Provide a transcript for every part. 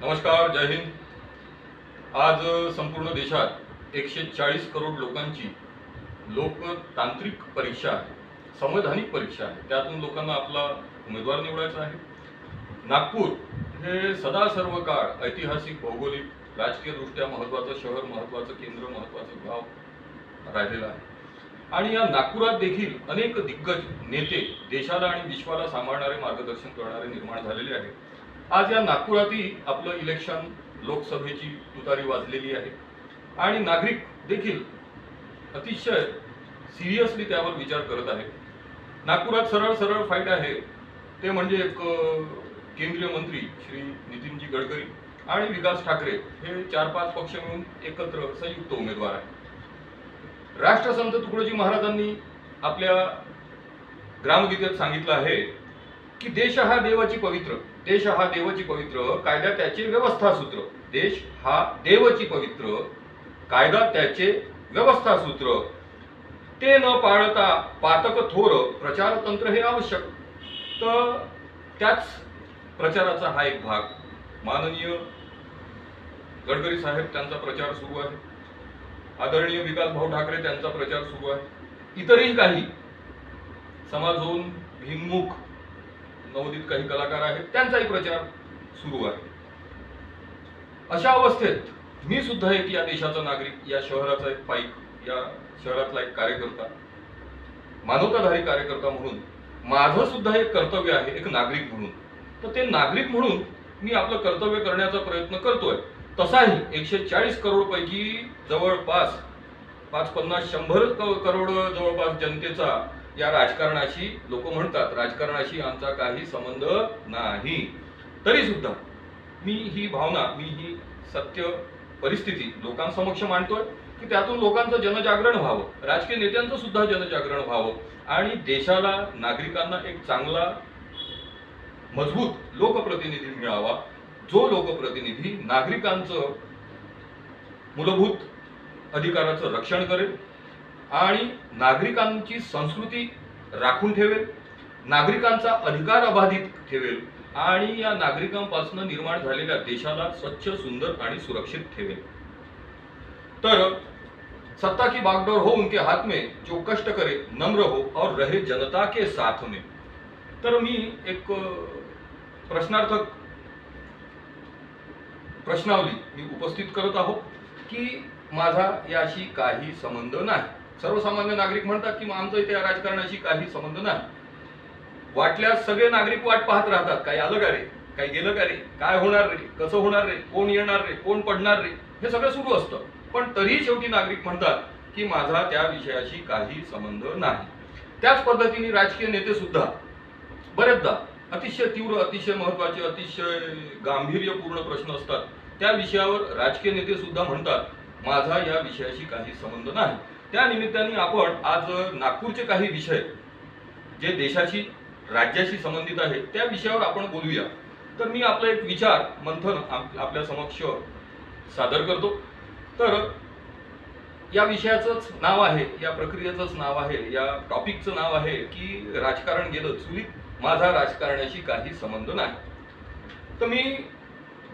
नमस्कार जय हिंद. आज संपूर्ण देशात एकशे चाळीस करोड लोकांची लोकतांत्रिक परीक्षा आहे संवैधानिक परीक्षा आहे. त्यातून लोकांना आपला उमेदवार निवडायचा आहे. नागपूर हे सदा सर्व काळ ऐतिहासिक भौगोलिक राजकीयदृष्ट्या महत्त्वाचं शहर महत्त्वाचं केंद्र महत्त्वाचं गाव राहिलेलं आहे. आणि या नागपुरात देखील अनेक दिग्गज नेते देशाला आणि विश्वाला सांभाळणारे मार्गदर्शन करणारे निर्माण झालेले आहेत. आज या नागपुरातही आपलं इलेक्शन लोकसभेची तुतारी वाजलेली आहे. आणि नागरिक देखील अतिशय सिरियसली त्यावर विचार करत आहेत. नागपुरात सरळ सरळ फाईट आहे. ते म्हणजे एक केंद्रीय मंत्री श्री नितीनजी गडकरी आणि विकास ठाकरे हे चार पाच पक्ष मिळून एकत्र संयुक्त उमेदवार आहेत. राष्ट्रसंत तुकडोजी महाराजांनी आपल्या ग्रामगीतेत सांगितलं आहे की देश हा देवाची पवित्र. देश हा देवची पवित्र कायदा त्याचे व्यवस्था सूत्र. देश हा देवची पवित्र कायदा त्याचे व्यवस्था सूत्र. ते न पाळता पातक थोर प्रचार तंत्र हे आवश्यक. तर त्याच प्रचाराचा हा एक भाग. माननीय गडकरी साहेब त्यांचा प्रचार सुरू आहे. आदरणीय विकास भाऊ ठाकरे त्यांचा प्रचार सुरू आहे. इतरही काही समाजोन भिन्मुख नवोदित काही कलाकार आहेत त्यांचाही प्रचार सुरू आहे. अशा अवस्थेत मी सुद्धा एक या देशाचा नागरिक या शहराचा एक पाईक या शहरातला एक कार्यकर्ता मानवताधारी कार्यकर्ता म्हणून माझं सुद्धा एक कर्तव्य आहे एक नागरिक म्हणून. तर ते नागरिक म्हणून मी आपलं कर्तव्य करण्याचा प्रयत्न करतोय. तसाही एकशे चाळीस करोडपैकी जवळपास पाच पन्नास शंभर करोड जवळपास जनतेचा या राजकारणाशी लोक म्हणतात. राजकारणाशी आमचा काही संबंध नाही. तरी सुद्धा मी ही भावना मी ही सत्य परिस्थिती लोकांसमक्ष मांडतोय की त्यातून लोकांचं जनजागरण व्हावं. राजकीय नेत्यांचं सुद्धा जनजागरण व्हावं. आणि देशाला नागरिकांना एक चांगला मजबूत लोकप्रतिनिधी मिळावा. जो लोकप्रतिनिधी नागरिकांचं मूलभूत अधिकाराचं रक्षण करेल आणि नागरिकांची संस्कृती राखून ठेवेल नागरिकांचा अधिकार अबाधित ठेवेल आणि या नागरिकांपासून निर्माण झालेल्या देशाला स्वच्छ सुंदर आणि सुरक्षित ठेवेल. तर सत्ता की बागडोर हो उनके हाथ में जो कष्ट करे नम्र हो और रहे जनता के साथ में. तर मी एक प्रश्नार्थक प्रश्नावली मी उपस्थित करत आहोत की माझा याशी काही संबंध नाही. सर्वसामान्य नागरिक म्हणतात की मग आमचं इथे राजकारणाशी काही संबंध नाही. वाटल्यास सगळे नागरिक वाट पाहत राहतात. काही आलं का रे? काही गेलं का रे? काय होणार रे? कसं होणार रे? कोण येणार रे? कोण पडणार रे? हे सगळं सुरू असतं. पण तरीही शेवटी नागरिक म्हणतात की माझा त्या विषयाशी काही संबंध नाही. त्याच पद्धतीने राजकीय नेते सुद्धा बरेचदा अतिशय तीव्र अतिशय महत्त्वाचे अतिशय गांभीर्यपूर्ण प्रश्न असतात. त्या विषयावर राजकीय नेते सुद्धा म्हणतात माझा या विषयाशी काही संबंध नाही. त्या निमित्ताने आपण आज नागपूरचे काही विषय जे देशाशी राज्याशी संबंधित आहे त्या विषयावर आपण बोलूया. तर मी आपला एक विचार मंथन आप- आपल्या समक्ष सादर करतो. तर या विषयाचंच नाव आहे या प्रक्रियेचंच नाव आहे या टॉपिकचं नाव आहे की राजकारण गेलं चुलीत माझा राजकारणाशी काही संबंध नाही. तर मी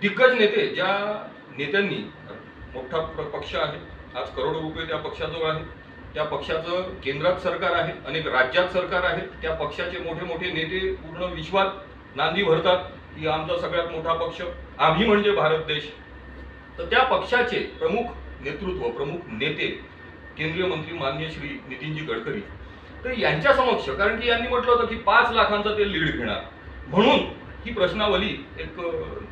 दिग्गज नेते ज्या नेत्यांनी मोठा पक्ष आहे आज करोडो रुपये त्या पक्षाजवळ आहे त्या पक्षाचं केंद्रात सरकार आहे अनेक राज्यात सरकार आहे. त्या पक्षाचे मोठे मोठे नेते पूर्ण विश्वात नांदी भरतात की आमचा सगळ्यात मोठा पक्ष आम्ही म्हणजे भारत देश. तर त्या पक्षाचे प्रमुख नेतृत्व प्रमुख नेते केंद्रीय मंत्री माननीय श्री नितीनजी गडकरी. तर यांच्या समक्ष कारण की यांनी म्हटलं होतं की पाच लाखांचा ते लीड घेणार. म्हणून ही प्रश्नावली एक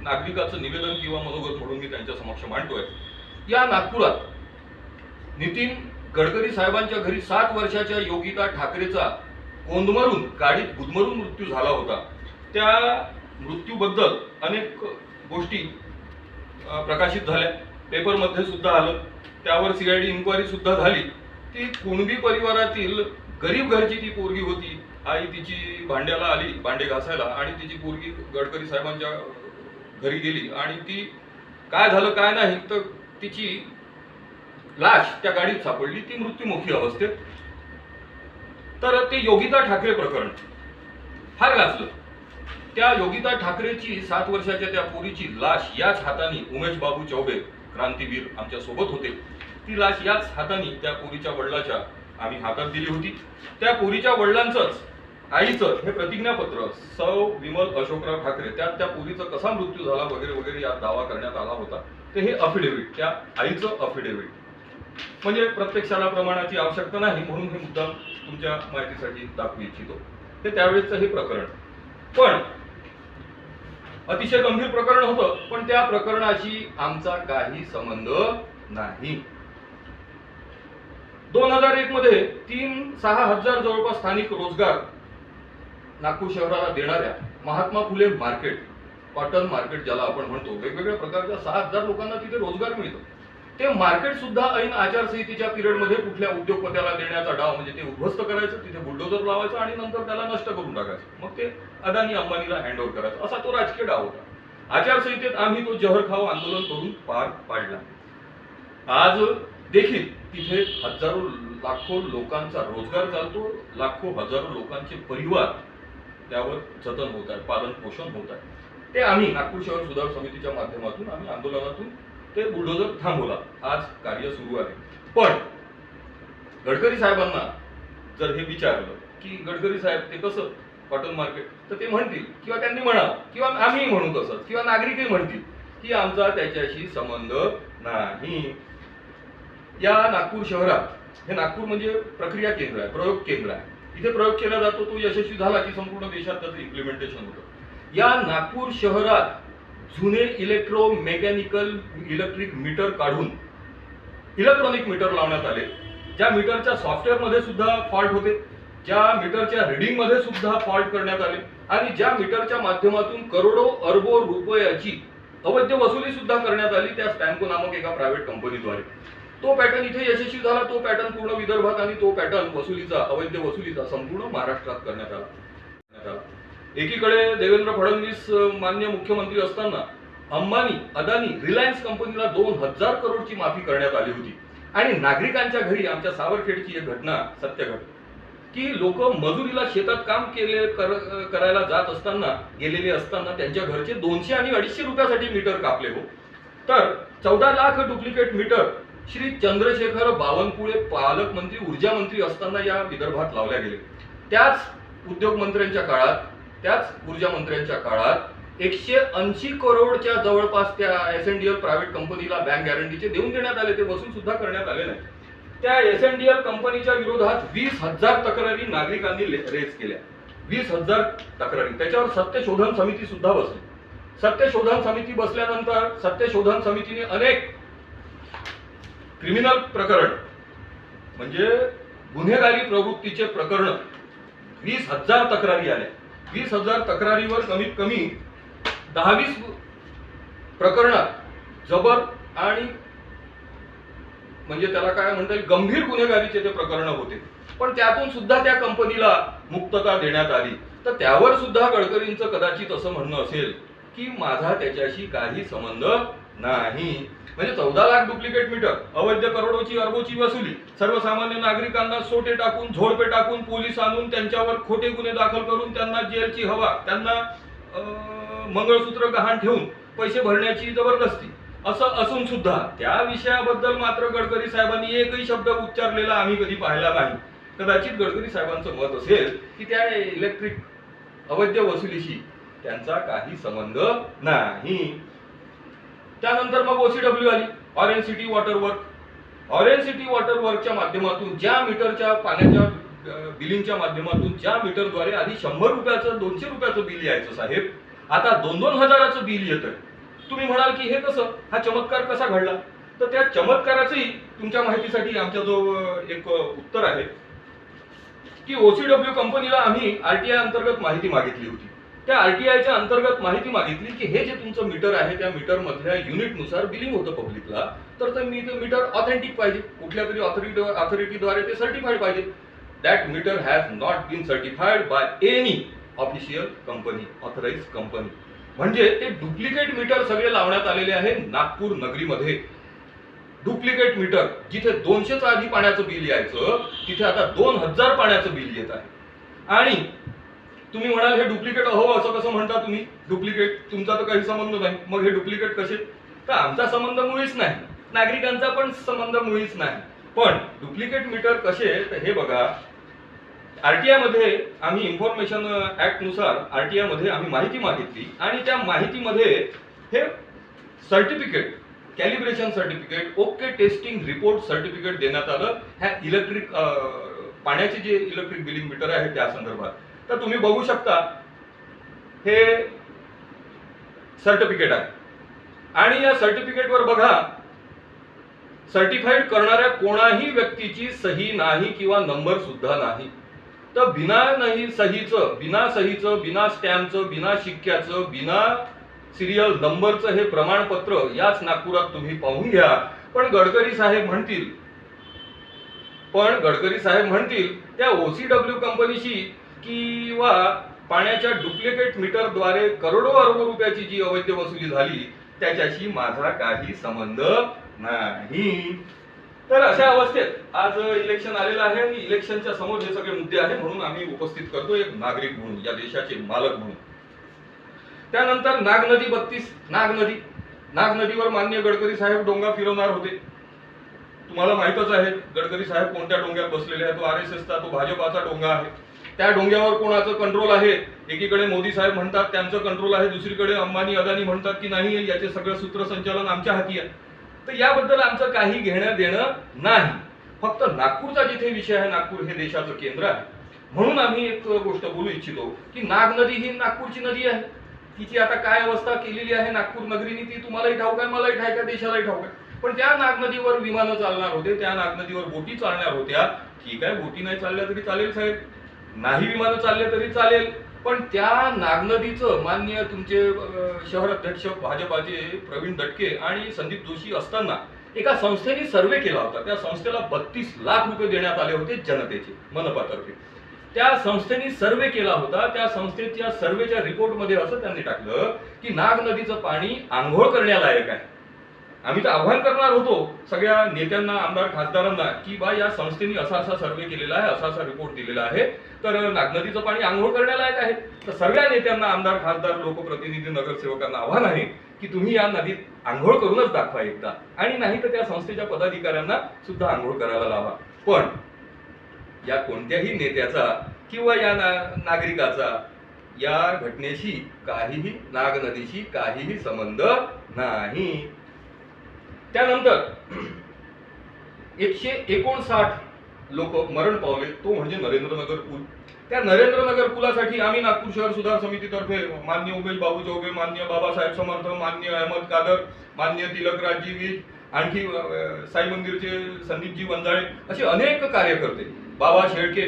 नागरिकाचं निवेदन किंवा मनोगत म्हणून मी त्यांच्या समक्ष मांडतोय. या नागपुरात नितीन गडकरी साहेबांच्या घरी सात वर्षाच्या योगिता ठाकरेचा कोंदमरून गाडीत गुदमरून मृत्यू झाला होता. त्या मृत्यूबद्दल अनेक गोष्टी प्रकाशित झाल्या. पेपरमध्ये सुद्धा आलं. त्यावर सी आय इन्क्वायरी सुद्धा झाली. ती कुणबी परिवारातील गरीब घरची ती पोरगी होती. आई तिची भांड्याला आली भांडे घासायला आणि तिची पोरगी गडकरी साहेबांच्या घरी गेली. आणि ती काय झालं काय नाही तर तिची लाश त्या गाडीत सापडली. ती मृत्यूमुखी अवस्थेत. तर ते योगिता ठाकरे प्रकरण. फार गाजलं. त्या योगिता ठाकरेची सात वर्षाच्या त्या पोरीची लाश याच हाताने उमेश बाबू चौबे क्रांतीवीर आमच्यासोबत होते. ती लाश याच हाताने त्या पोरीच्या वडिलाच्या आम्ही हातात दिली होती. त्या पोरीच्या वडिलांचंच आईचं हे प्रतिज्ञापत्र सौ विमल अशोकराव ठाकरे त्यात त्या पोरीचा कसा मृत्यू झाला वगैरे वगैरे यात दावा करण्यात आला होता. ते हे अफिडेव्हिट त्या आईचं अफिडेव्हिट म्हणजे प्रत्यक्षाला प्रमाणाची आवश्यकता नाही म्हणून हे मुद्दा तुमच्या माहितीसाठी दाखवू इच्छितो. ते त्यावेळेचं हे प्रकरण. पण अतिशय गंभीर प्रकरण होतं पण त्या प्रकरणाशी आमचा काही संबंध नाही. दोन हजार एक मध्ये तीन सहा हजार जवळपास स्थानिक रोजगार नागपूर शहराला देणाऱ्या Mahatma Phule market cotton market ज्याला आपण म्हणतो वेगवेगळ्या प्रकारच्या सहा हजार लोकांना तिथे रोजगार मिळतो. ते मार्केट सुद्धा ऐन आचारसंहितेच्या पिरियडमध्ये कुठल्या उद्योगपत्याला देण्याचा डाव म्हणजे ते उद्ध्वस्त करायचं तिथे बुलडोजर लावायचं आणि नंतर त्याला नष्ट करून टाकायचं. मग ते अदानी अंबानीला हँड करायचं. असा तो राजकीय डाव होता. आचारसंहितेत आम्ही तो जहर खाव आंदोलन करून पार पाडला. आज देखील तिथे हजारो लाखो लोकांचा रोजगार चालतो. लाखो हजारो लोकांचे परिवार त्यावर जतन होत आहे पालन पोषण होत आहे ते आम्ही नागपूर शहर सुधार समितीच्या माध्यमातून आम्ही आंदोलनातून ते बुलडोजर थांबवला. आज कार्य सुरू आहे. पण गडकरी साहेबांना जर हे विचारलं की गडकरी साहेब ते कसं कॉटन मार्केट तर ते म्हणतील किंवा त्यांनी म्हणावं किंवा आम्ही म्हणू तसंच किंवा नागरिकही म्हणतील की आमचा त्याच्याशी संबंध नाही. या नागपूर शहरात हे नागपूर म्हणजे प्रक्रिया केंद्र आहे प्रयोग केंद्र आहे. इथे प्रयोग केला जातो तो यशस्वी झाला की संपूर्ण देशात त्याचं इम्प्लिमेंटेशन होतं. या नागपूर शहरात जुने इलेक्ट्रो मेकॅनिकल इलेक्ट्रिक मीटर काढून इलेक्ट्रॉनिक मीटर लावण्यात आले. ज्या मीटरच्या सॉफ्टवेअरमध्ये सुद्धा फॉल्ट होते ज्या मीटरच्या रिडिंगमध्ये सुद्धा फॉल्ट करण्यात आले आणि ज्या मीटरच्या माध्यमातून करोडो अरबो रुपयाची अवैध वसुली सुद्धा करण्यात आली त्या स्टॅम्को नामक एका प्रायव्हेट कंपनीद्वारे तो पॅटर्न इथे यशस्वी झाला. तो पॅटर्न पूर्ण विदर्भात आणि तो पॅटर्न वसुलीचा अवैध वसुलीचा संपूर्ण महाराष्ट्रात करण्यात आला. करण्यात आला. एकीकडे देवेंद्र फडणवीस मान्य मुख्यमंत्री असताना अंबानी अदानी रिलायन्स कंपनीला दोन हजार करोडची माफी करण्यात आली होती. आणि नागरिकांच्या घरी आमच्या सावरखेडची एक घटना सत्य घटना की लोक मजुरीला शेतात काम केले कर, करायला जात असताना गेलेले असताना त्यांच्या घरचे दोनशे आणि अडीचशे रुपयासाठी मीटर कापले हो. तर चौदा लाख डुप्लिकेट मीटर श्री चंद्रशेखर बावनकुळे पालकमंत्री ऊर्जा मंत्री असताना या विदर्भात लावल्या गेले. त्याच उद्योग मंत्र्यांच्या काळात त्याच ऊर्जा मंत्र्यांच्या काळात एकशे ऐंशी करोडच्या जवळपास त्या S N D L private कंपनीला बँक गॅरंटीचे देऊन देण्यात आले ते वसूल सुद्धा करण्यात आले नाही त्या एस एन डी एल कंपनीच्या विरोधात वीस हजार तक्रारी नागरिकांनी रेज केल्या. वीस हजार तक्रारी. त्याच्यावर सत्यशोधन समिती सुद्धा बसली. सत्यशोधन समिती बसल्यानंतर सत्यशोधन समितीने अनेक क्रिमिनल प्रकरण म्हणजे गुन्हेगारी प्रवृत्तीचे प्रकरण वीस हजार तक्रारी आल्या. वीस हजार तक्रारीवर कमीत कमी दहावीस प्रकरणात जबर आणि म्हणजे त्याला काय म्हणता येईल गंभीर गुन्हेगारीचे ते प्रकरण होते. पण त्यातून सुद्धा त्या कंपनीला मुक्तता देण्यात आली. तर त्यावर सुद्धा गडकरींचं कदाचित असं म्हणणं असेल की माझा त्याच्याशी काही संबंध नाही. म्हणजे चौदा लाख डुप्लिकेट मीटर अवैध करोडोची अरबोची वसुली सर्वसामान्य नागरिकांना सोटे टाकून झोडपे टाकून पोलीस आणून त्यांच्यावर खोटे गुन्हे दाखल करून त्यांना जेलची हवा त्यांना मंगळसूत्र गहाण ठेवून पैसे भरण्याची जबरदस्ती असं असून सुद्धा त्या विषयाबद्दल मात्र गडकरी साहेबांनी एकही शब्द उच्चारलेला आम्ही कधी पाहिला नाही. कदाचित गडकरी साहेबांचं मत असेल की त्या इलेक्ट्रिक अवैध वसुलीशी त्यांचा काही संबंध नाही. त्यानंतर मग ओसीडब्ल्यू आली. Orange city water work orange city water वर्कच्या माध्यमातून ज्या मीटरच्या पाण्याच्या बिलिंगच्या माध्यमातून ज्या मीटरद्वारे आधी शंभर रुपयाचं दोनशे रुपयाचं बिल यायचं साहेब. आता दोन दोन हजाराचं बिल येतं तुम्ही म्हणाल की हे कसं? हा चमत्कार कसा घडला? तर त्या चमत्काराचंही तुमच्या माहितीसाठी आमचा जो एक उत्तर आहे. की ओसीडब्ल्यू कंपनीला आम्ही आरटीआय अंतर्गत माहिती मागितली होती. त्या आरटीआयच्या अंतर्गत माहिती मागितली की हे जे तुमचं मीटर आहे त्या मीटर मधल्या युनिटनुसार बिलिंग होतं पब्लिकला तर ते मी ते मीटर ऑथेंटिक पाहिजे. कुठल्या तरी ऑथॉरिटी ऑथॉरिटीद्वारे ते सर्टिफाईड पाहिजे. That meter has not been certified by any official company authorise company म्हणजे ते डुप्लिकेट मीटर सगळे लावण्यात आलेले आहे नागपूर नगरीमध्ये. डुप्लिकेट मीटर जिथे दोनशेचं आधी पाण्याचं बिल यायचं तिथे आता दोन हजार पाण्याचं बिल येत आहे. आणि तुम्ही म्हणाल हे डुप्लिकेट अहो असं कसं म्हणता तुम्ही? डुप्लिकेट तुमचा तर काही संबंध नाही. मग हे डुप्लिकेट कसे? तर आमचा संबंध मुळीच नाही. नागरिकांचा पण संबंध मुळीच नाही. पण डुप्लिकेट मीटर कसे तर हे बघा. आरटीआयमध्ये आम्ही इन्फॉर्मेशन ऍक्टनुसार आरटीआयमध्ये आम्ही माहिती मागितली आणि त्या माहितीमध्ये हे certificate calibration certificate okay testing report certificate देण्यात आलं. ह्या इलेक्ट्रिक पाण्याचे जे इलेक्ट्रिक बिलिंग मीटर आहे त्या संदर्भात. तर तुम्ही बघू शकता हे सर्टिफिकेट आहे. आणि या सर्टिफिकेटवर बघा सर्टिफाईड करणाऱ्या कोणाही व्यक्तीची सही नाही किंवा नंबर सुद्धा नाही. तर बिना नाही सहीचं बिना सहीचं बिना स्टॅम्पचं बिना शिक्क्याचं बिना सिरियल नंबरचं हे प्रमाणपत्र याच नागपुरात तुम्ही पाहून घ्या. पण गडकरी साहेब म्हणतील पण गडकरी साहेब म्हणतील त्या ओसीडब्ल्यू कंपनीशी किंवा पाण्याच्या डुप्लिकेट मीटरद्वारे करोडो अरबो रुपयाची जी अवैध वसुली झाली त्याच्याशी माझा काही संबंध नाही. तर अशा अवस्थेत आज इलेक्शन आलेलं आहे. आणि इलेक्शनच्या समोर हे सगळे मुद्दे आहे म्हणून आम्ही उपस्थित करतो एक नागरिक म्हणून या देशाचे मालक म्हणून. त्यानंतर नाग नदी बत्तीस नाग नदी. नाग नदीवर मान्य गडकरी साहेब डोंगा फिरवणार होते. तुम्हाला माहितच आहे गडकरी साहेब कोणत्या डोंग्यात बसलेले आहे तो आर एस एसचा तो भाजपाचा डोंगा आहे. त्या डोंग्यावर कोणाचं कंट्रोल आहे? एकीकडे मोदी साहेब म्हणतात त्यांचं कंट्रोल आहे. दुसरीकडे अंबानी अदानी म्हणतात की नाही याचे सगळं सूत्रसंचालन आमच्या हाती आहे. तर याबद्दल आमचं काही घेणं देणं नाही. फक्त नागपूरचा जिथे विषय आहे नागपूर हे देशाचं केंद्र आहे. म्हणून आम्ही एक गोष्ट बोलू इच्छितो की नाग नदी ही नागपूरची नदी आहे. तिची आता काय अवस्था केलेली आहे नागपूर नगरीने ती तुम्हालाही ठाऊक आहे मलाही ठाऊक आहे देशालाही ठाऊक आहे. पण त्या नाग नदीवर विमानं चालणार होते त्या नाग नदीवर बोटी चालणार होत्या. ठीक आहे बोटी नाही चालल्या तरी चालेल साहेब. नाही विमानं चालले तरी चालेल. पण त्या नागनदीचं मान्य तुमचे शहर अध्यक्ष भाजपाचे प्रवीण दटके आणि संदीप जोशी असताना एका संस्थेने सर्वे केला होता. त्या संस्थेला बत्तीस लाख रुपये देण्यात आले होते जनतेचे मनपातर्फे. त्या संस्थेने सर्वे केला होता. त्या संस्थेच्या सर्वेच्या रिपोर्टमध्ये असं त्यांनी टाकलं की नाग नदीचं पाणी आंघोळ करण्यालायक आहे. आम्ही तर आव्हान करणार होतो सगळ्या नेत्यांना आमदार खासदारांना की बा या संस्थेने असा असा सर्वे केलेला आहे असा असा रिपोर्ट दिलेला आहे. तर नागनदीचं पाणी आंघोळ करण्यालायक आहे. तर सगळ्या नेत्यांना आमदार खासदार लोकप्रतिनिधी नगरसेवकांना आव्हान आहे की तुम्ही या नदीत आंघोळ करूनच दाखवा एकदा. आणि नाही तर त्या संस्थेच्या पदाधिकाऱ्यांना सुद्धा आंघोळ करायला लावा. पण या कोणत्याही नेत्याचा किंवा या ना- नागरिकाचा या घटनेशी काहीही नाग नदीशी काहीही संबंध नाही. त्यानंतर एकशे एकोणसाठ लोक मरण पावले. तो म्हणजे नरेंद्रनगर पूल. त्या नरेंद्रनगर पुलासाठी आम्ही नागपूर शहर सुधार समितीतर्फे मान्य उमेश बाबू चौबे मान्य बाबासाहेब समर्थ मान्य अहमद कादर मान्य तिलकराजजी वीज आणखी साई मंदिरचे संदीपजी वंजाळे असे अनेक कार्यकर्ते बाबा शेळके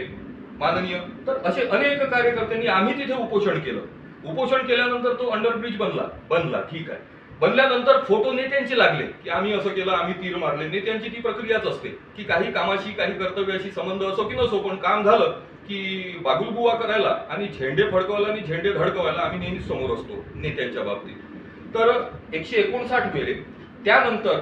माननीय तर असे अनेक कार्यकर्त्यांनी आम्ही तिथे उपोषण केलं. उपोषण केल्यानंतर तो अंडरब्रिज बनला. बनला ठीक आहे. बनल्यानंतर फोटो नेत्यांचे लागले की आम्ही असं केलं आम्ही तीर मारले. नेत्यांची ती प्रक्रियाच असते की काही कामाशी काही कर्तव्याशी संबंध असो की नसो पण काम झालं की बागुलबुवा करायला आणि झेंडे फडकवायला आणि झेंडे धडकवायला आम्ही नेहमीच समोर असतो नेत्यांच्या बाबतीत. तर एकशे एकोणसाठ मेले. त्यानंतर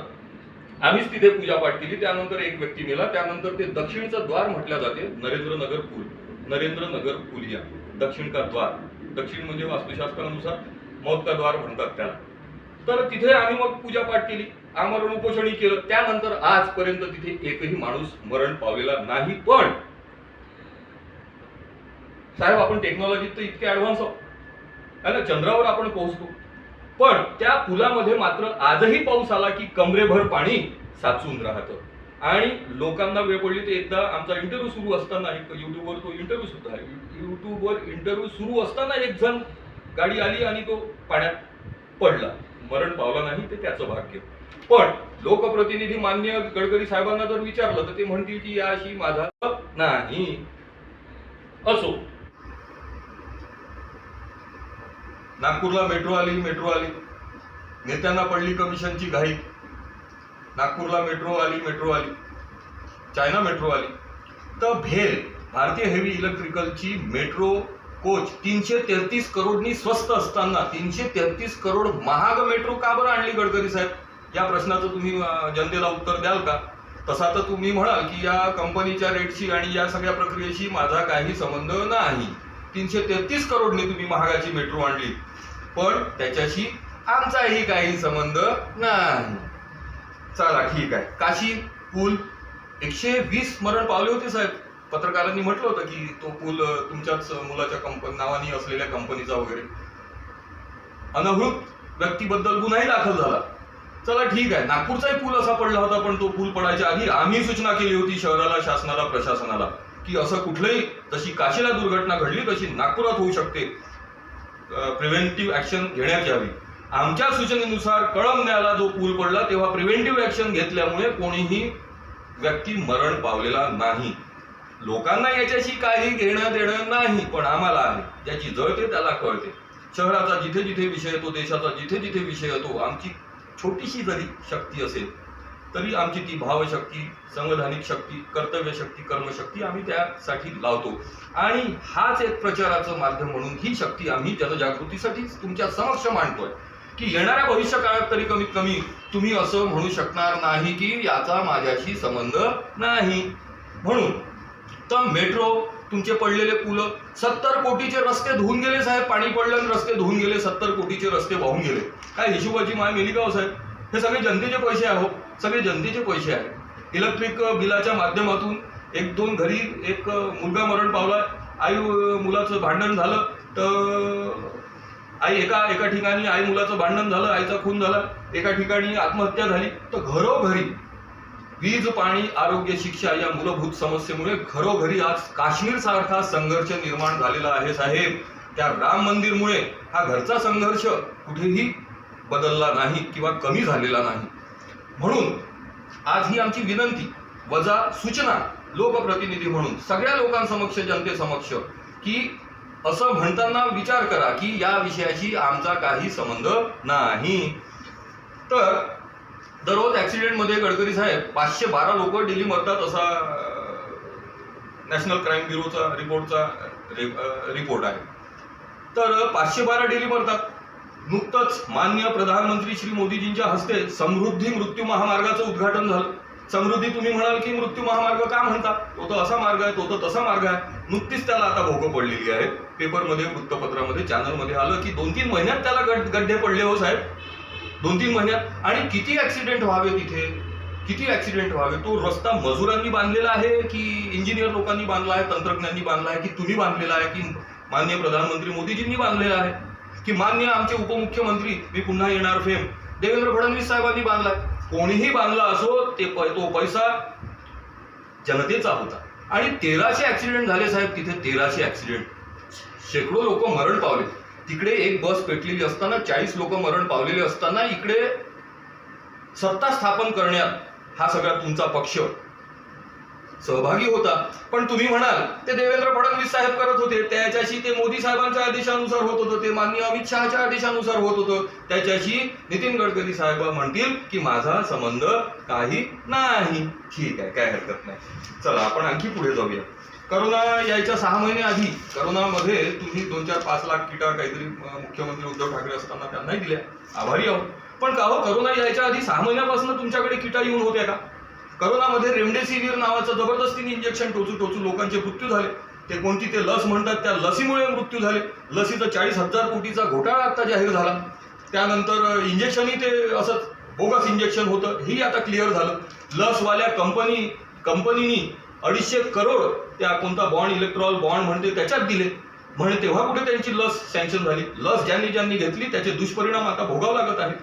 आम्हीच तिथे पूजापाठ केली. त्यानंतर एक व्यक्ती मेला. त्यानंतर ते दक्षिणचं द्वार म्हटल्या जाते नरेंद्रनगर पूल. नरेंद्रनगर नगर पुलिया. दक्षिण का द्वार. दक्षिण म्हणजे वास्तुशास्त्रानुसार मौत का द्वार म्हणतात त्याला. तर तिथे आम्ही मग पूजापाठ केली. आमरण उपोषणही केलं. त्यानंतर आजपर्यंत तिथे एकही माणूस मरण पावलेला नाही. पण साहेब आपण टेक्नॉलॉजीत तर इतके ऍडव्हान्स आहोत. ना? चंद्रावर आपण पोहोचतो. पण त्या पुलामध्ये मात्र आजही पाऊस आला की कमरेभर पाणी साचून राहतं. आणि लोकांना वेळ पडली तर एकदा आमचा इंटरव्ह्यू सुरू असताना एक युट्यूबवर तो इंटरव्ह्यू सुद्धा आहे. युट्यूबवर इंटरव्ह्यू सुरू असताना एक जण गाडी आली आणि तो पाण्यात पडला. मरण पावला नाही ते त्याचं भाग्य. पण लोकप्रतिनिधी मान्य गडकरी साहेबांना जर विचारलं तर ते म्हणतील की याशी माझा नाही. असो. नागपूरला मेट्रो आली मेट्रो आली. नेत्यांना पडली कमिशनची घाई. नागपूरला मेट्रो आली मेट्रो आली. चायना मेट्रो आली. तर भेल. भारतीय हेवी इलेक्ट्रिकलची मेट्रो कोच तीनशे तेहतीस करोडनी स्वस्त असताना तीनशे तेहतीस करोड महाग मेट्रो का बरं आणली गडकरी साहेब? या प्रश्नाचं तुम्ही जनतेला उत्तर द्याल का? तसा तर तुम्ही म्हणाल की या कंपनीच्या रेटशी आणि या सगळ्या प्रक्रियेशी माझा काही संबंध नाही. तीनशे तेहतीस करोडने तुम्ही महागाची मेट्रो आणली. पण त्याच्याशी आमचाही काही संबंध नाही. चला ठीक आहे. काशी पूल. एकशे वीस मरण पावले होते साहेब. पत्रकारांनी म्हटलं होतं की तो पूल तुमच्याच मुलाच्या कंपनी नावानी असलेल्या कंपनीचा वगैरे. अनहृत व्यक्तीबद्दल गुन्हाही दाखल झाला. चला ठीक आहे नागपूरचाही पूल असा पडला होता पण तो पूल पडायच्या आधी आम्ही सूचना केली होती शहराला शासनाला प्रशासनाला की असं कुठलंही जशी काशीला दुर्घटना घडली तशी नागपुरात होऊ शकते. प्रिव्हेंटिव्ह ऍक्शन घेण्यात यावी आमच्या सूचनेनुसार कळमण्याला जो पूल पडला तेव्हा प्रिव्हेंटिव्ह ऍक्शन घेतल्यामुळे कोणीही व्यक्ती मरण पावलेला नाही. लोकांना याच्याशी काही घेणं देणं नाही पण आम्हाला आहे. ज्याची जळते त्याला कळते. शहराचा जिथे जिथे विषय येतो देशाचा जिथे जिथे विषय येतो आमची छोटीशी जरी शक्ती असेल तरी आमची ती भावशक्ती संवैधानिक शक्ती कर्तव्य शक्ती कर्मशक्ती आम्ही त्यासाठी लावतो. आणि हाच एक प्रचाराचं माध्यम म्हणून ही शक्ती आम्ही जनजागृतीसाठीच तुमच्या समक्ष मांडतोय. की येणाऱ्या भविष्य काळात तरी कमीत कमी तुम्ही असं म्हणू शकणार नाही की याचा माझ्याशी संबंध नाही. म्हणून तर मेट्रो तुमचे पडलेले पुलं सत्तर कोटीचे रस्ते धुवून गेले साहेब पाणी पडलं आणि रस्ते धुवून गेले सत्तर कोटीचे रस्ते वाहून गेले. काय हिशोबाची माय मेली का साहेब? हे सगळे जनतेचे पैसे आहे हो. सगळे जनतेचे पैसे आहे. इलेक्ट्रिक बिलाच्या माध्यमातून एक दोन घरी एक मुलगा मरण पावला आई मुलाचं भांडण झालं तर आई एका एका ठिकाणी आई मुलाचं भांडण झालं आईचा खून झाला एका ठिकाणी आत्महत्या झाली तर घरोघरी वीज पाणी आरोग्य शिक्षा या मूलभूत समस्येमुळे घरोघरी आज काश्मीर सारखा संघर्ष निर्माण झालेला आहे साहेब. त्या राम मंदिरमुळे हा घरचा संघर्ष कुठेही बदलला नाही किंवा कमी झालेला नाही. म्हणून आज ही आमची विनंती वजा सूचना लोकप्रतिनिधी म्हणून सगळ्या लोकांसमक्ष जनतेसमक्ष की असं म्हणताना विचार करा की या विषयाशी आमचा काही संबंध नाही. तर दररोज ॲक्सिडेंटमध्ये गडकरी साहेब पाचशे बारा लोक डेली मरतात असा नॅशनल क्राईम ब्युरोचा रिपोर्टचा रिपोर्ट आहे. तर पाचशे बारा डेली मरतात. नुकतंच मान्य प्रधानमंत्री श्री मोदीजींच्या हस्ते समृद्धी मृत्यू महामार्गाचं उद्घाटन झालं. समृद्धी तुम्ही म्हणाल की मृत्यू महामार्ग का म्हणतात तो तर असा मार्ग आहे तो तर तसा मार्ग आहे. नुकतीच त्याला आता भोकं पडलेली आहे. पेपरमध्ये वृत्तपत्रामध्ये चॅनलमध्ये आलं की दोन तीन महिन्यात त्याला गड गड्डे पडले हो साहेब. दोन तीन महिन्यात. आणि किती ऍक्सिडेंट व्हावे तिथे? किती ऍक्सिडेंट व्हावे? तो रस्ता मजुरांनी बांधलेला आहे की इंजिनियर लोकांनी बांधला आहे तंत्रज्ञांनी बांधला आहे की तुम्ही बांधलेला आहे की मान्य प्रधानमंत्री मोदीजींनी बांधलेला आहे? की मान्य आमचे उपमुख्यमंत्री मी पुन्हा येणार फेम. देवेंद्र फडणवीस साहेबांनी बांधला कोणीही बांधला असो ते तो पैसा जनतेचा होता. आणि तेराशे ऍक्सिडेंट झाले साहेब तिथे तेराशे ऍक्सिडेंट शेकडो लोक मरण पावले. तिकडे एक बस पेटलेली असताना चाळीस लोक मरण पावलेले असताना इकडे सत्ता स्थापन करण्यात हा सगळा तुमचा पक्ष सहभागी होता. पण तुम्ही म्हणाल ते देवेंद्र फडणवीस साहेब करत होते. त्याच्याशी ते मोदी साहेबांच्या आदेशानुसार होत होतं. ते माननीय अमित शहाच्या आदेशानुसार होत होतं. त्याच्याशी नितीन गडकरी साहेब म्हणतील की माझा संबंध काही नाही. ठीक आहे काय हरकत नाही. चला आपण आणखी पुढे जाऊया. करोना यायच्या सहा महिने आधी करोनामध्ये तुम्ही दोन चार पाच लाख किटा काहीतरी मुख्यमंत्री उद्धव ठाकरे असताना त्यांनाही दिल्या. आभारी आहोत. पण का हो करोना यायच्या आधी सहा महिन्यापासून तुमच्याकडे किटा येऊन होत्या का? करोनामध्ये रेमडेसिवीर नावाचं जबरदस्तीने इंजेक्शन टोचू टोचू लोकांचे मृत्यू झाले. ते कोणती ते लस म्हणतात त्या लसीमुळे मृत्यू झाले. लसीचा चाळीस हजार कोटीचा घोटाळा आता जाहीर झाला. त्यानंतर इंजेक्शनही ते असंच बोगस इंजेक्शन होतं. ही आता क्लिअर झालं. लसवाल्या कंपनी कंपनीनी अडीचशे करोड त्या कोणता बॉन्ड इलेक्ट्रॉल बॉन्ड म्हणते त्याच्यात दिले. म्हणे तेव्हा कुठे त्यांची लस सँक्शन झाली? लस ज्यांनी ज्यांनी घेतली त्याचे दुष्परिणाम आता भोगावं लागत आहे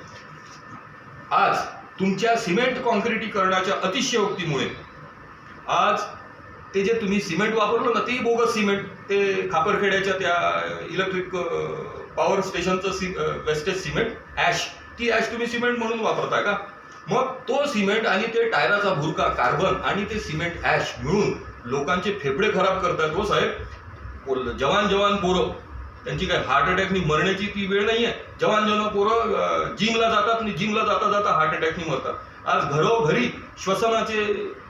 आज तुमच्या सिमेंट कॉन्क्रिटीकरणाच्या अतिशयोक्तीमुळे आज ते जे तुम्ही सिमेंट वापरलं ना तेही बोगस सिमेंट ते खापरखेड्याच्या त्या इलेक्ट्रिक पॉवर स्टेशनचं सि वेस्टेज सिमेंट ॲश ती ॲश तुम्ही सिमेंट म्हणून वापरता का? मग तो सिमेंट आणि ते टायराचा भुरका कार्बन आणि ते सिमेंट ॲश मिळून लोकांचे फेफडे खराब करतात. हो साहेब जवान जवान पोरं त्यांची काय हार्ट अटॅकनी मरण्याची ती वेळ नाही आहे जवान जवान पोरं जिमला जातात आणि जिमला जाता जाता हार्ट अटॅकनी मरतात. आज घरोघरी श्वसनाचे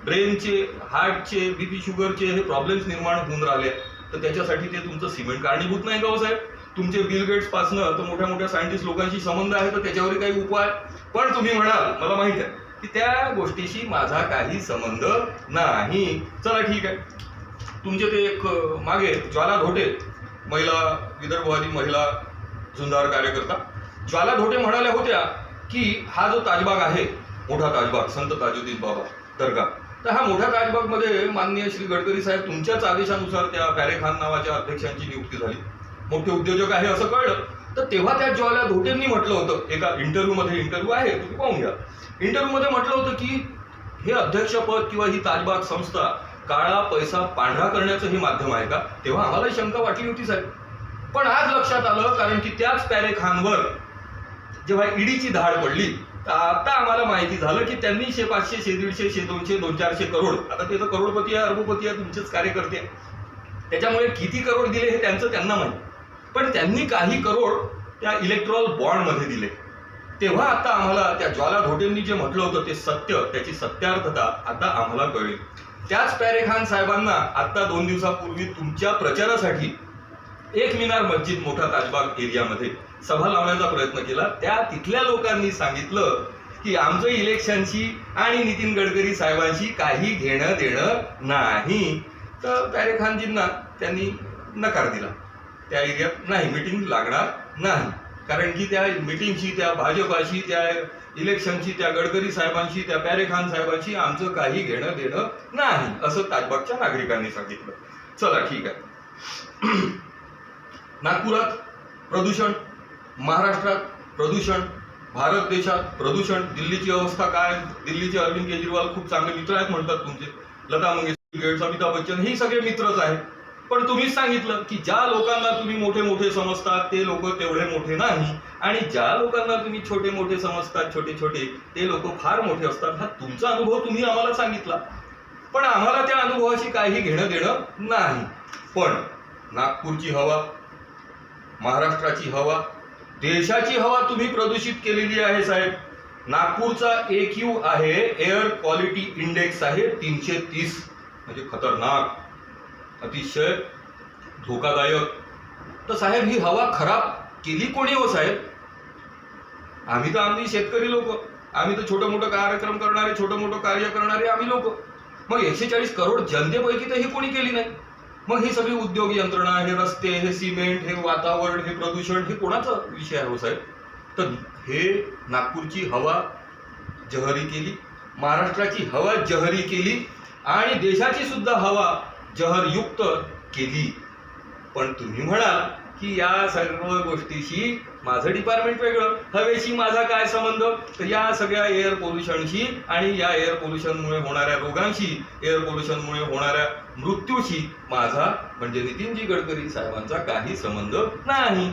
ब्रेनचे हार्टचे बी पी शुगरचे हे प्रॉब्लेम्स निर्माण होऊन राहिले. तर त्याच्यासाठी ते तुमचं सिमेंट कारणीभूत नाही का हो साहेब? तुमचे बिल गेट्स पासनं तर मोठ्या मोठ्या सायंटिस्ट लोकांशी संबंध आहे तर त्याच्यावर काही उपाय. पण तुम्ही म्हणाल मला माहीत आहे की त्या गोष्टीशी माझा काही संबंध नाही. चला ठीक आहे. तुमचे ते एक मागे ज्वाला धोटे महिला विदर्भवादी महिला झुंजार कार्यकर्ता. ज्वाला धोटे म्हणाल्या होत्या की हा जो ताजबाग आहे मोठा ताजबाग संत ताजुद्दीन बाबा दर्गा तर हा मोठ्या ताजबागमध्ये माननीय श्री गडकरी साहेब तुमच्याच आदेशानुसार त्या प्यारे खान नावाच्या अध्यक्षांची नियुक्ती झाली. मोठे उद्योजक आहे असं कळलं. तर तेव्हा त्या ज्वाला धोटेंनी म्हटलं होतं एका इंटरव्ह्यूमध्ये इंटरव्ह्यू आहे तुम्ही पाहून घ्या. इंटरव्ह्यूमध्ये म्हटलं होतं की हे अध्यक्षपद किंवा ही ताजबाग संस्था काळा पैसा पांढरा करण्याचं हे माध्यम आहे का? तेव्हा आम्हाला शंका वाटली होती साहेब. पण आज लक्षात आलं कारण की त्याच पॅरे खानवर जेव्हा ईडीची धाड पडली तर आता आम्हाला माहिती झालं की त्यांनी शे पाचशे शे दीडशे शे दोनशे दोन चारशे करोड आता ते तर करोडपती आहे अरबपती आहे तुमचेच कार्यकर्ते त्याच्यामुळे किती करोड दिले हे त्यांचं त्यांना माहिती. पण त्यांनी काही करोड त्या इलेक्ट्रॉल बॉन्डमध्ये दिले. तेव्हा आता आम्हाला त्या ज्वाला घोटेंनी जे म्हटलं होतं ते सत्य त्याची सत्यार्थता आता आम्हाला कळली. त्याच पॅरे खान साहेबांना आता दोन दिवसापूर्वी तुमच्या प्रचारासाठी एक मिनार मस्जिद मोठा ताजबाग एरियामध्ये सभा लावण्याचा प्रयत्न केला. त्या तिथल्या लोकांनी सांगितलं की आमचं इलेक्शनशी आणि नितीन गडकरी साहेबांशी काही घेणं देणं नाही. तर पॅरे खानजींना त्यांनी नकार दिला. त्या एरियात नाही मिटिंग लागणार नाही. कारण की त्या मिटिंगशी त्या भाजपाशी त्या इलेक्शनशी त्या गडकरी साहेबांशी त्या पॅरे खान साहेबांशी आमचं काही घेणं देणं नाही असं ताजबागच्या नागरिकांनी सांगितलं. चला ठीक आहे. नागपुरात प्रदूषण महाराष्ट्रात प्रदूषण भारत देशात प्रदूषण दिल्लीची अवस्था काय? दिल्लीचे अरविंद केजरीवाल खूप चांगले मित्र आहेत म्हणतात तुमचे. लता मंगेशकर अमिताभ बच्चन हे सगळे मित्रच आहेत. पण तुम्हीच सांगितलं की ज्या लोकांना तुम्ही मोठे मोठे समजतात ते लोक तेवढे मोठे नाही. आणि ज्या लोकांना तुम्ही छोटे मोठे समजतात छोटे छोटे ते लोक फार मोठे असतात. हा तुमचा अनुभव तुम्ही आम्हाला सांगितला. पण आम्हाला त्या अनुभवाशी काही घेणं देणं नाही. पण नागपूरची हवा महाराष्ट्राची हवा देशाची हवा तुम्ही प्रदूषित केलेली आहे साहेब. नागपूरचा एक यू आहे एअर क्वालिटी इंडेक्स आहे तीनशे तीस. म्हणजे खतरनाक. अतिशय धोकादायक. तर साहेब ही हवा खराब केली कोणी हो साहेब? आम्ही तर आम्ही शेतकरी लोक. आम्ही तर छोटं मोठं कार्यक्रम करणारे छोटं मोठं कार्य करणारे आम्ही लोक. मग एकशे चाळीस करोड जनतेपैकी तर ही कोणी केली नाही? मग ही सगळी उद्योग यंत्रणा हे रस्ते हे सिमेंट हे वातावरण हे प्रदूषण हे कोणाचा विषय आहे हो साहेब? तर हे नागपूरची हवा जहरी केली महाराष्ट्राची हवा जहरी केली आणि देशाची सुद्धा हवा जहरयुक्त केली. पण तुम्ही म्हणाल की या सर्व गोष्टीशी माझं डिपार्टमेंट वेगळं. हवेशी माझा काय संबंध? तर या सगळ्या एअर पोल्युशनशी आणि या एअर पोल्युशनमुळे होणाऱ्या रोगांशी एअर पोल्युशनमुळे होणाऱ्या मृत्यूशी माझा म्हणजे नितीनजी गडकरी साहेबांचा काही संबंध नाही.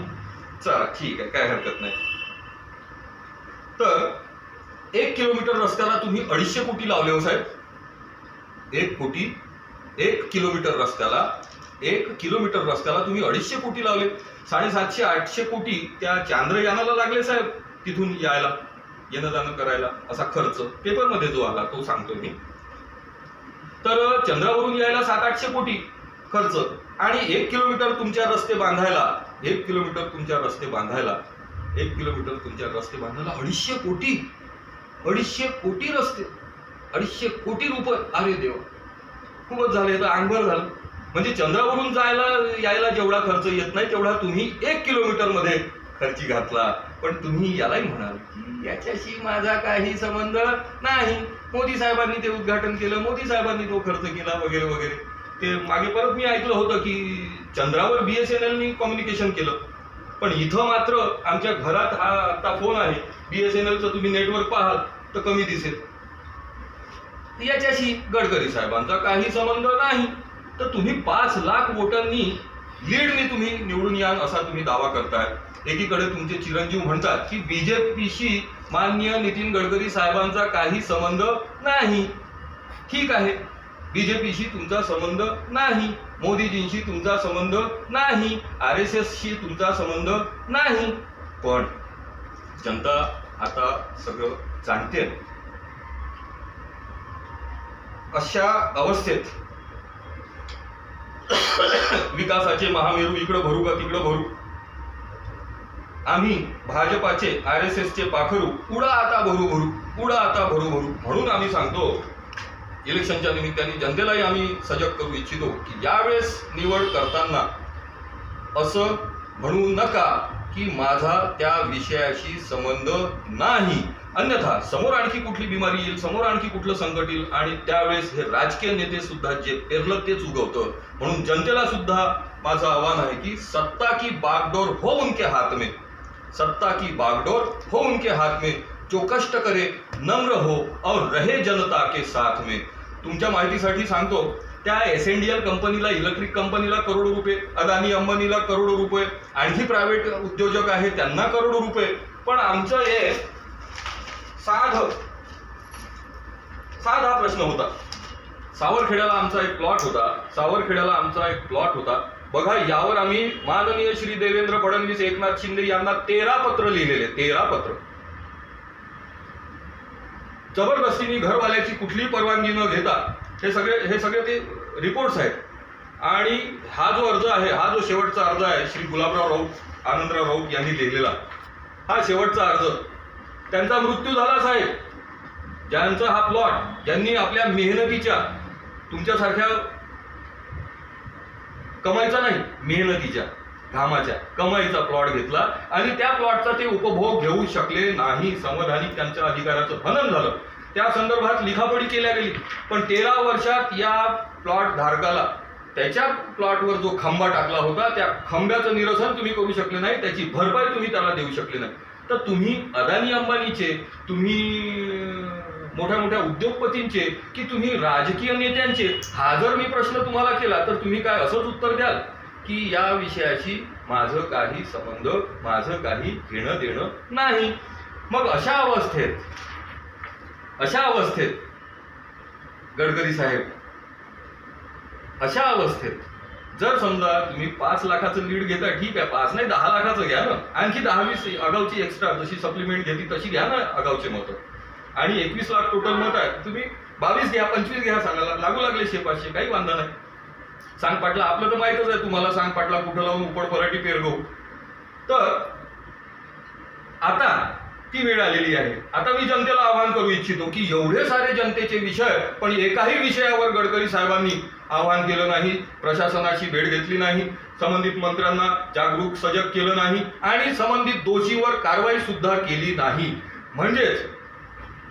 चला ठीक आहे काय हरकत नाही. तर एक किलोमीटर रस्त्याला तुम्ही अडीचशे कोटी लावले हो साहेब. एक कोटी एक किलोमीटर रस्त्याला एक किलोमीटर रस्त्याला तुम्ही अडीचशे कोटी लावले. साडेसातशे आठशे कोटी त्या चांद्रयानाला लागले साहेब तिथून यायला येणं जाणं करायला असा खर्च पेपरमध्ये जो आला तो सांगतो मी. तर चंद्रावरून यायला सात आठशे कोटी खर्च आणि एक किलोमीटर तुमच्या रस्ते बांधायला एक किलोमीटर तुमच्या रस्ते बांधायला एक किलोमीटर तुमच्या रस्ते बांधायला अडीचशे कोटी अडीचशे कोटी रस्ते अडीचशे कोटी रुपये. अरे देवा. खूपच झाले तर अंगभर झालं. म्हणजे चंद्रावरून जायला यायला जेवढा खर्च येत नाही तेवढा तुम्ही एक किलोमीटरमध्ये खर्ची घातला. पण तुम्ही यालाही म्हणाल की याच्याशी माझा काही संबंध नाही. मोदी साहेबांनी ते उद्घाटन केलं मोदी साहेबांनी तो खर्च केला वगैरे वगैरे. ते मागे परत मी ऐकलं होतं की चंद्रावर बीएसएनएलनी कम्युनिकेशन केलं. पण इथं मात्र आमच्या घरात हा आता फोन आहे. बीएसएनएलचं तुम्ही नेटवर्क पाहाल तर कमी दिसेल. याच्याशी गडकरी साहेबांचा काही संबंध नाही. तर तुम्ही पाच लाख वोटांनी लीडने तुम्ही निवडून याल असा तुम्ही दावा करताय. एकीकडे तुमचे चिरंजीव म्हणतात की बीजेपीशी माननीय नितीन गडकरी साहेबांचा काही संबंध नाही. ठीक आहे. बीजेपीशी तुमचा संबंध नाही. मोदीजींशी तुमचा संबंध नाही. आर एस एसशी तुमचा संबंध नाही. पण जनता आता सगळं जाणते. अशा अवस्थेत विकासाचे महामेरू इकडं भरू का तिकडं भरू? आम्ही भाजपाचे आर एस एसचे पाखरू उडा आता भरू भरू उडा आता भरू भरू म्हणून आम्ही सांगतो इलेक्शनच्या निमित्ताने जनतेलाही आम्ही सजग करू इच्छितो की यावेळेस निवड करताना असं म्हणू नका. की माझा त्या विषयाशी संबंध नाही. अन्यथा समोर आणखी कुठली बिमारी येईल समोर आणखी कुठलं संकट येईल आणि त्यावेळेस हे राजकीय नेते सुद्धा जे पेरलं तेच उगवतं. म्हणून जनतेला सुद्धा माझं आव्हान आहे की सत्ता की बागडोर हो उनके हात में सत्ता की बागडोर हो उनके हात में जो कष्ट करे नम्र हो और रहे जनता के साथ में. तुमच्या माहितीसाठी सांगतो त्या एस एन डी एल कंपनीला इलेक्ट्रिक कंपनीला करोडो रुपये अदानी अंबानीला करोडो रुपये. आणखी प्रायव्हेट उद्योजक आहे त्यांना करोडो रुपये. पण आमचं हे साध साधा प्रश्न होता. सावरखेड्याला आमचा एक प्लॉट होता. सावरखेड्याला आमचा एक प्लॉट होता. बघा यावर आम्ही माननीय श्री देवेंद्र फडणवीस एकनाथ शिंदे यांना तेरा पत्र लिहिलेले तेरा पत्र. जबरदस्तीने घरवाल्याची कुठलीही परवानगी न घेता हे सगळे हे सगळे ते रिपोर्ट्स आहेत. आणि हा जो अर्ज आहे हा जो शेवटचा अर्ज आहे श्री गुलाबराव राऊत आनंदराव राऊत यांनी लिहिलेला हा शेवटचा अर्ज. त्यांचा मृत्यू झाला साहेब. ज्यांचा हा प्लॉट ज्यांनी आपल्या मेहनतीच्या तुमच्यासारख्या कमाईचा नाही मेहनतीच्या घामाच्या कमाईचा प्लॉट घेतला आणि त्या प्लॉटचा ते उपभोग घेऊ शकले नाही. संवैधानिक त्यांच्या अधिकाराचं हनन झालं. त्या संदर्भात लिखापडी केल्या गेली. पण तेरा वर्षात या प्लॉट धारकाला त्याच्या प्लॉटवर जो खांबा टाकला होता त्या खांब्याचं निरसन तुम्ही करू शकले नाही त्याची भरपाई तुम्ही त्याला देऊ शकले नाही. तर तुम्ही अदानी अंबानीचे तुम्ही मोठ्या मोठ्या उद्योगपतींचे की तुम्ही राजकीय नेत्यांचे हा जर मी प्रश्न तुम्हाला केला तर तुम्ही काय असंच उत्तर द्याल? की या विषयाशी माझं काही संबंध माझं काही घेणं देणं नाही. मग अशा अवस्थेत अशा अवस्थेत गडकरी साहेब अशा अवस्थेत जर समजा तुम्ही पाच लाखाचं लीड घेता ठीक आहे पाच नाही दहा लाखाचं घ्या ना. आणखी दहावीस अगावची एक्स्ट्रा जशी सप्लिमेंट घेतली तशी घ्या ना अगावचे मतं. आणि एकवीस लाख टोटल मत आहे तुम्ही बावीस घ्या पंचवीस घ्या सांगायला लागू लागले शेपाशे काही वांधा नाही. सांग पाटला आपलं तर माहितच आहे तुम्हाला सांग पाटला कुठं लावून उपड पराठी पेरगो. तर आता ती वेळ आलेली आहे. आता मी जनतेला आवाहन करू इच्छितो की एवढे सारे जनतेचे विषय पण एकाही विषयावर गडकरी साहेबांनी आवाहन केलं नाही प्रशासनाची भेट घेतली नाही संबंधित मंत्र्यांना जागरूक सजग केलं नाही आणि संबंधित दोषीवर कारवाई सुद्धा केली नाही. म्हणजेच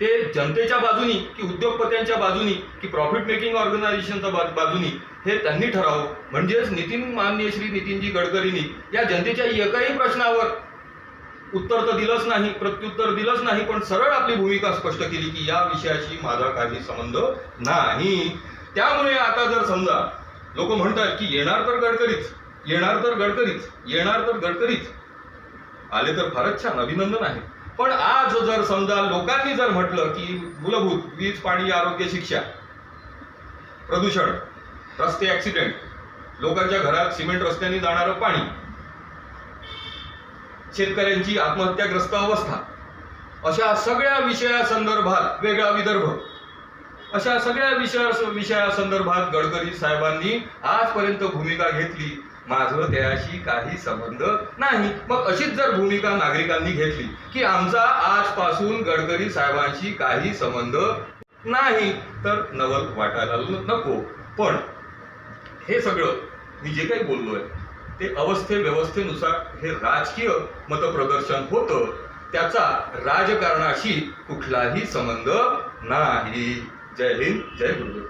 ते जनतेच्या बाजूनी की उद्योगपत्यांच्या बाजूनी की प्रॉफिट मेकिंग ऑर्गनायझेशनच्या बा- बाजूनी हे त्यांनी ठरावं. म्हणजेच नितीन माननीय श्री नितीनजी गडकरींनी या जनतेच्या एकाही प्रश्नावर उत्तर तर दिलंच नाही प्रत्युत्तर दिलंच नाही पण सरळ आपली भूमिका स्पष्ट केली की या विषयाशी माझा काही संबंध नाही. त्यामुळे आता जर समजा लोक म्हणतात की येणार तर गडकरीच येणार तर गडकरीच येणार तर गडकरीच आले तर फारच छान अभिनंदन आहे. पण आज जर समजा लोकांनी जर म्हटलं की मूलभूत वीज पाणी आरोग्य शिक्षा प्रदूषण रस्ते ऍक्सिडेंट लोकांच्या घरात सिमेंट रस्त्यांनी जाणारं पाणी शेतकऱ्यांची आत्महत्याग्रस्त अवस्था. अशा सगळ्या विषयासंदर्भात वेगळा विदर्भ. अशा सगळ्या विषया विषयासंदर्भात गडकरी साहेबांनी आजपर्यंत भूमिका घेतली. माझं त्याशी काही संबंध नाही. मग अशीच जर भूमिका नागरिकांनी घेतली की आमचा आजपासून गडकरी साहेबांशी काही संबंध नाही तर नवल वाटायला नको. पण हे सगळं मी जे काही बोललोय ते अवस्थे व्यवस्थेनुसार हे राजकीय मतप्रदर्शन होतं त्याचा राजकारणाशी कुठलाही संबंध नाही. जय हिंद जय गुरुदेव.